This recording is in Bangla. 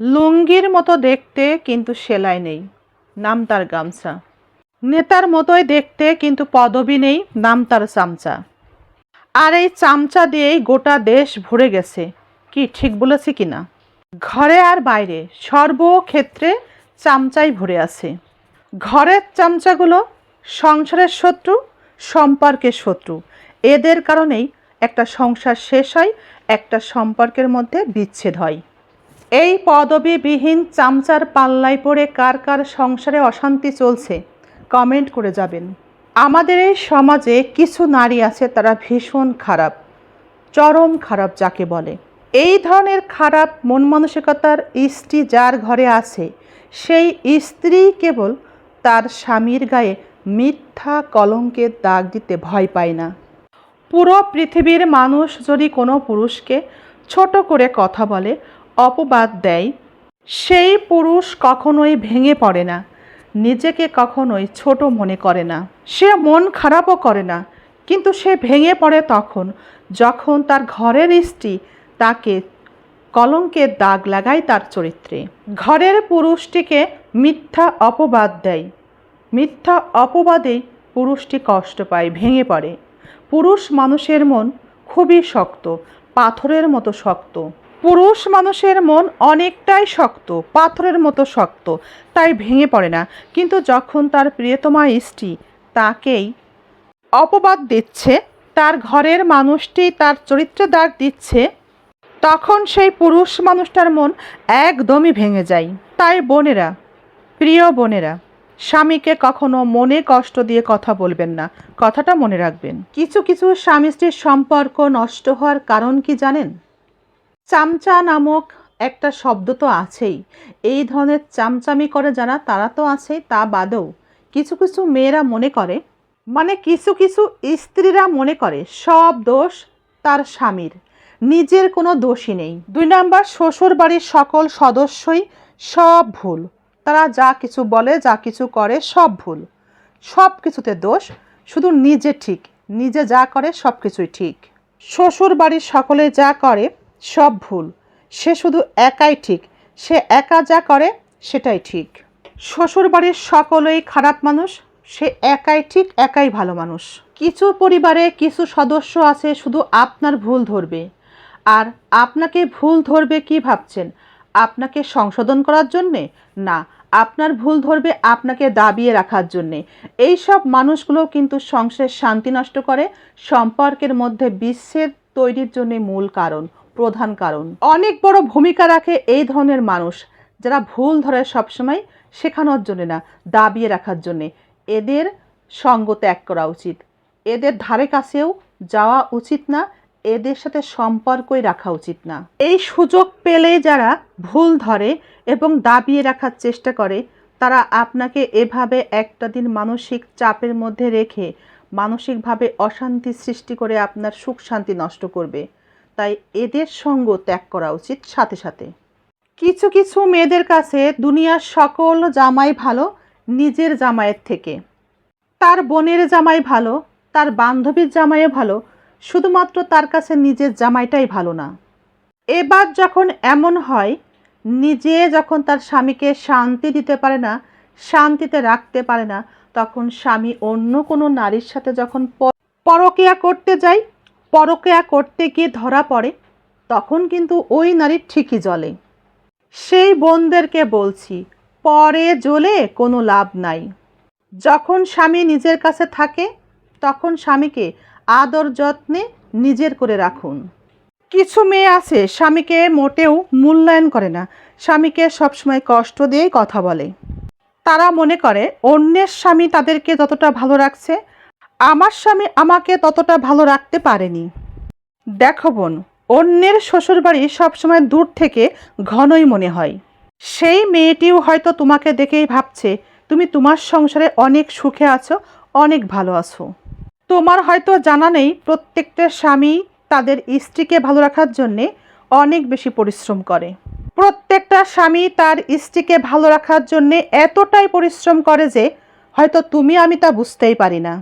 লুঙ্গির মতো দেখতে কিন্তু সেলাই নেই, নাম তার গামছা। নেতার মতোই দেখতে কিন্তু পদবি নেই, নাম তার চামচা। আর এই চামচা দিয়েই গোটা দেশ ভরে গেছে, কি ঠিক বলেছি কি না? ঘরে আর বাইরে, সর্বক্ষেত্রে চামচাই ভরে আছে। ঘরের চামচাগুলো সংসারের শত্রু, সম্পর্কের শত্রু। এদের কারণেই একটা সংসার শেষ হয়, একটা সম্পর্কের মধ্যে বিচ্ছেদ হয়। এই পদবিবিহীন চামচার পাল্লায় পড়ে কার কার সংসারে অশান্তি চলছে কমেন্ট করে যাবেন। আমাদের এই সমাজে কিছু নারী আছে তারা ভীষণ খারাপ, চরম খারাপ যাকে বলে। এই ধরনের খারাপ মন মানসিকতার স্ত্রী যার ঘরে আছে, সেই স্ত্রী কেবল তার স্বামীর গায়ে মিথ্যা কলঙ্কের দাগ দিতে ভয় পায় না। পুরো পৃথিবীর মানুষ যদি কোনো পুরুষকে ছোট করে কথা বলে অপবাদ দেয়, সেই পুরুষ কখনোই ভেঙে পড়ে না, নিজেকে কখনোই ছোট মনে করে না। সে মন খারাপও করে না, কিন্তু সে ভেঙে পড়ে তখন, যখন তার ঘরের স্ত্রী তাকে কলঙ্কের দাগ লাগায় তার চরিত্রে। ঘরের পুরুষটিকে মিথ্যা অপবাদ দেয়। মিথ্যা অপবাদেই পুরুষটি কষ্ট পায়, ভেঙে পড়ে। পুরুষ মানুষের মন খুবই শক্ত, পাথরের মতো শক্ত। পুরুষ মানুষের মন অনেকটাই শক্ত, পাথরের মতো শক্ত, তাই ভেঙে পড়ে না। কিন্তু যখন তার প্রিয়তমা স্ত্রী তাকেই অপবাদ দিচ্ছে, তার ঘরের মানুষটি তার চরিত্রে দাগ দিচ্ছে, তখন সেই পুরুষ মানুষটার মন একদমই ভেঙে যায়। তাই বোনেরা, প্রিয় বোনেরা, স্বামীকে কখনো মনে কষ্ট দিয়ে কথা বলবেন না। কথাটা মনে রাখবেন। কিছু কিছু স্বামী স্ত্রীর সম্পর্ক নষ্ট হওয়ার কারণ কি জানেন? চামচা নামক একটা শব্দ তো আছেই। এই ধরনের চামচামি করে যারা, তারা তো আছেই তা বাদেও কিছু কিছু মেয়েরা মনে করে মানে কিছু কিছু স্ত্রীরা মনে করে, সব দোষ তার স্বামীর, নিজের কোনো দোষই নেই। দুই নাম্বার শ্বশুর বাড়ির সকল সদস্যই সব ভুল। তারা যা কিছু বলে, যা কিছু করে, সব ভুল। সব কিছুতে দোষ, শুধু নিজে ঠিক, নিজে যা করে, সব কিছুই ঠিক। শ্বশুর বাড়ির সকলে যা করে সব ভুল। সে শুধু একাই ঠিক। সে একা যা করে, সেটাই ঠিক। শ্বশুর বাড়ির সকলেই খারাপ মানুষ। সে একাই ঠিক, একাই ভালো মানুষ। কিছু পরিবারে কিছু সদস্য আছে, শুধু আপনার ভুল ধরবে। আর আপনাকে ভুল ধরবে কি ভাবছেন? আপনাকে সংশোধন করার জন্যে? না, আপনার ভুল ধরবে আপনাকে দাবিয়ে রাখার জন্যে। এই সব মানুষগুলো কিন্তু সংসারের শান্তি নষ্ট করে, সম্পর্কের মধ্যে বিশ্বের তৈরির জন্যে মূল কারণ। প্রধান কারণ। অনেক বড় ভূমিকা রাখে এই ধরনের মানুষ, যারা ভুল ধরে সবসময় শেখানোর জন্য না, দাবিয়ে রাখার জন্যে। এদের সঙ্গ ত্যাগ করা উচিত। এদের ধারে কাছেও যাওয়া উচিত না, এদের সাথে সম্পর্কই রাখা উচিত না। এই সুযোগ পেলে যারা ভুল ধরে এবং দাবিয়ে রাখার চেষ্টা করে, তারা আপনাকে এভাবে একটা দিন মানসিক চাপের মধ্যে রেখে, মানসিকভাবে অশান্তি সৃষ্টি করে আপনার সুখ শান্তি নষ্ট করবে। তাই এদের সঙ্গ ত্যাগ করা উচিত সাথে সাথে। কিছু কিছু মেয়েদের কাছে দুনিয়ার সকল জামাই ভালো, নিজের জামাইয়ের থেকে। তার বোনের জামাই ভালো, তার বান্ধবীর জামাইও ভালো, শুধুমাত্র তার কাছে নিজের জামাইটাই ভালো না। এবার যখন এমন হয়, নিজে যখন তার স্বামীকে শান্তি দিতে পারে না, শান্তিতে রাখতে পারে না, তখন স্বামী অন্য কোনো নারীর সাথে যখন পরকিয়া করতে যায় পরকীয়া করতে গিয়ে ধরা পড়ে, তখন কিন্তু ওই নারী ঠিকই জ্বলে। সেই বোনদেরকে বলছি, পরে জ্বলে কোনো লাভ নাই। যখন স্বামী নিজের কাছে থাকে, তখন স্বামীকে আদর যত্নে নিজের করে রাখুন। কিছু মেয়ে আছে, স্বামীকে মোটেও মূল্যায়ন করে না, স্বামীকে সবসময় কষ্ট দিয়েই কথা বলে। তারা মনে করে, অন্যের স্বামী তাদেরকে যতটা ভালো রাখছে আমার স্বামী আমাকে ততটা ভালো রাখতে পারেনি। দেখো বোন, অন্যের শ্বশুরবাড়ি সবসময় দূর থেকে ঘনই মনে হয়। সেই মেয়েটিও হয়তো তোমাকে দেখেই ভাবছে, তুমি তোমার সংসারে অনেক সুখে আছো, অনেক ভালো আছো। তোমার হয়তো জানা নেই, প্রত্যেকটা স্বামী তাদের স্ত্রীকে ভালো রাখার জন্যে অনেক বেশি পরিশ্রম করে। প্রত্যেকটা স্বামী তার স্ত্রীকে ভালো রাখার জন্যে এতটাই পরিশ্রম করে যে হয়তো তুমি আমি তা বুঝতেই পারি না।